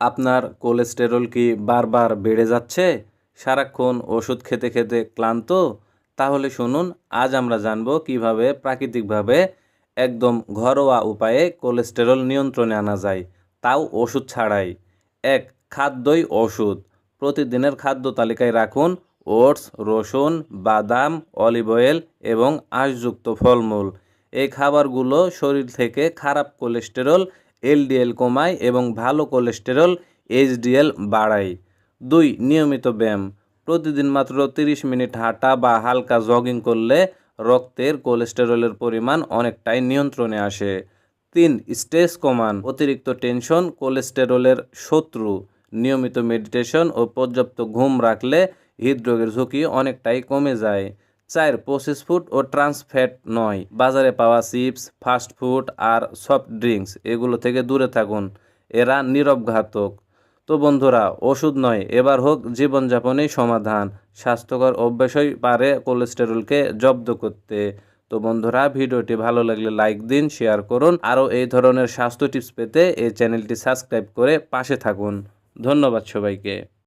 আপনার কোলেস্টেরল কি বারবার বেড়ে যাচ্ছে? সারাক্ষণ ওষুধ খেতে খেতে ক্লান্ত? তাহলে শুনুন, আজ আমরা জানব কীভাবে প্রাকৃতিকভাবে একদম ঘরোয়া উপায়ে কোলেস্টেরল নিয়ন্ত্রণে আনা যায়, তাও ওষুধ ছাড়াই। এক, খাদ্যই ওষুধ। প্রতিদিনের খাদ্য তালিকায় রাখুন ওটস, রসুন, বাদাম, অলিভ অয়েল এবং আঁশযুক্ত ফলমূল। এই খাবারগুলো শরীর থেকে খারাপ কোলেস্টেরল এলডিএল কমায় এবং ভালো কোলেস্টেরল, এইচডিএল বাড়ায়। দুই, নিয়মিত ব্যায়াম। প্রতিদিন মাত্র তিরিশ মিনিট হাঁটা বা হালকা জগিং করলে রক্তের কোলেস্টেরলের পরিমাণ অনেকটাই নিয়ন্ত্রণে আসে। তিন, স্ট্রেস কমান। অতিরিক্ত টেনশন কোলেস্টেরলের শত্রু। নিয়মিত মেডিটেশন ও পর্যাপ্ত ঘুম রাখলে হৃদরোগের ঝুঁকি অনেকটাই কমে যায়। চার প্রসেস ফুড ও ট্রান্স ফ্যাট নয়। বাজারে পাওয়া চিপস ফাস্ট ফুড আর সফট ড্রিঙ্কস এগুলো থেকে দূরে থাকুন। এরা নীরব ঘাতক। তো বন্ধুরা, ওষুধ নয়, এবার হোক জীবনযাপনেই সমাধান। স্বাস্থ্যকর অভ্যাসই পারে কোলেস্টেরলকে জব্দ করতে। তো বন্ধুরা, ভিডিওটি ভালো লাগলে লাইক দিন শেয়ার করুন। আরও এই ধরনের স্বাস্থ্য টিপস পেতে এই চ্যানেলটি সাবস্ক্রাইব করে পাশে থাকুন। ধন্যবাদ সবাইকে।